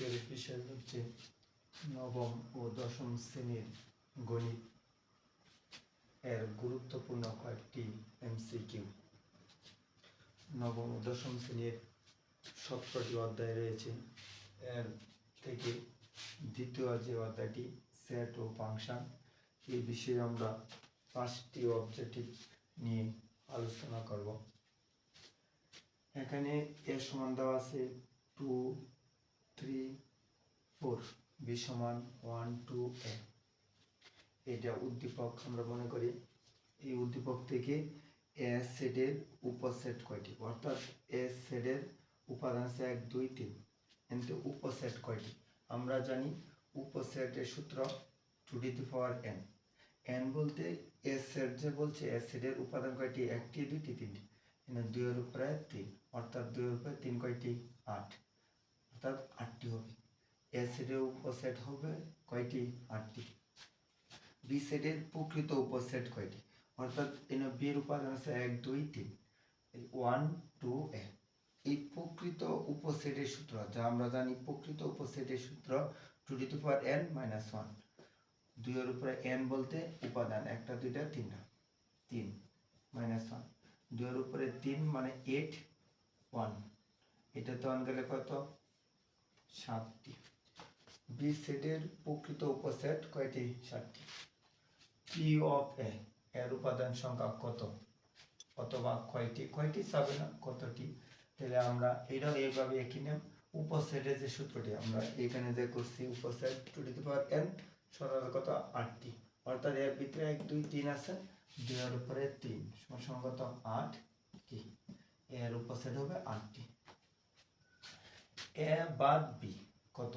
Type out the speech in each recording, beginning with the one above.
আজকের বিষয় হচ্ছে নবম ও দশম শ্রেণির গণিত এর গুরুত্বপূর্ণ কয়েকটি এমসিকিউ। নবম ও দশম শ্রেণির অধ্যায় রয়েছে। এর থেকে দ্বিতীয় যে অধ্যায়টি সেট ও ফাংশন এই বিষয়ে আমরা পাঁচটি অবজেক্টিভ নিয়ে আলোচনা করব। এখানে এর সমান দেওয়া আছে টু থ্রি ফোর বি সমান ওয়ান টু এ এটা উদ্দীপক আমরা মনে করি, এই উদ্দীপক থেকে এ সেটের উপসেট কয়টি? অর্থাৎ এ সেটের উপাদান আছে এক, দুই, তিন। কিন্তু উপসেট কয়টি? আমরা জানি উপসেটের সূত্র two to the power n n বলতে এ সেট যে বলছে এ সেটের উপাদান কয়টি? একটি, দুইটি, তিনটি। দুইয়ের উপরে তিন। অর্থাৎ দুইয়ের উপরে তিন কয়টি? আট। অর্থাৎ আটটি হবে। এ সেটের উপসেট হবে কয়টি? আটটি। বি সেটের প্রকৃত উপসেট কয়টি? অর্থাৎ এখানে বির উপাদান আছে এক, দুই, তিন। ওয়ান টু এ এই প্রকৃত উপসেটের সূত্র, যা আমরা জানি প্রকৃত উপসেটের সূত্র two to power n minus one দুইয়ের উপরে এন বলতে উপাদান, একটা, দুইটা, তিনটা। তিন মাইনাস ওয়ান দুইয়ের উপরে তিন মানে এইট ওয়ান এটা তো অন গেলে কত? সাতটি। বি সেটের প্রকৃত উপসেট কয়টি? সাতটি। পি অফ এ এর উপাদান সংখ্যা কত? অথবা কয়টি? কয়টি চাবে না? কতটি? তাহলে আমরা এটাও এইভাবে একই নাম উপসেটের যে সূত্রটি, আমরা এখানে যে করছি, উপসেট টু টু পাওয়ার এন সরল কত? আটটি। অর্থাৎ এর ভিতরে এক, দুই, তিন আছে। দুইয়ের উপরে তিন। সমান কত আট কি? এর উপসেট হবে আটটি। এ বাদ বি কত?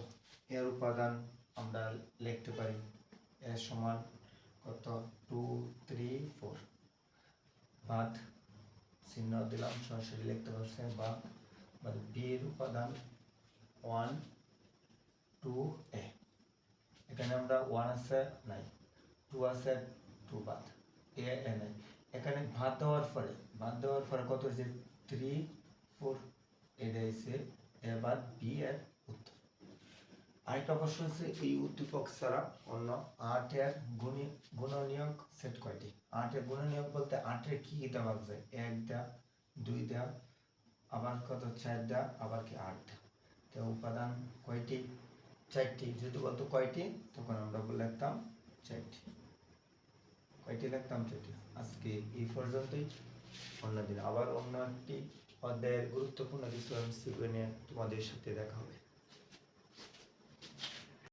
এর উপাদান আমরা লিখতে পারি এ সমান কত? Two, three, four. বাদ চিহ্ন দিলাম, সরাসরি লিখতে পারছেন বা বি এর উপাদান ওয়ান, টু, এ। এখানে আমরা ওয়ান আছে, নাই। টু আছে, টু বাদ। এ এ নাই। এখানে ভাত দেওয়ার পরে ভাত দেওয়ার পরে কত হয়েছে? Three, four. এটা এসে এ বাদ বি এর উত্তর। আরেকটা প্রশ্ন হচ্ছে, এই উদ্দীপক ছাড়া অন্য আটের গুণী গুণনীয়ক সেট কয়টি? আটের গুণনীয়ক বলতে আটের কি কি দেওয়া যায় এক দেওয়া দুই দেওয়া আবার কত? চার দেওয়া আবার কি আট তো উপাদান কয়টি? চারটি। যদি বলতো কয়টি, তখন আমরা লিখতাম চারটি। কয়টি লিখতাম চারটি? আজকে এই পর্যন্তই। অন্যদিন আবার অন্য একটি অধ্যায়ের গুরুত্বপূর্ণ কিছু এমসিকিউ নিয়ে তোমাদের সাথে দেখা হবে।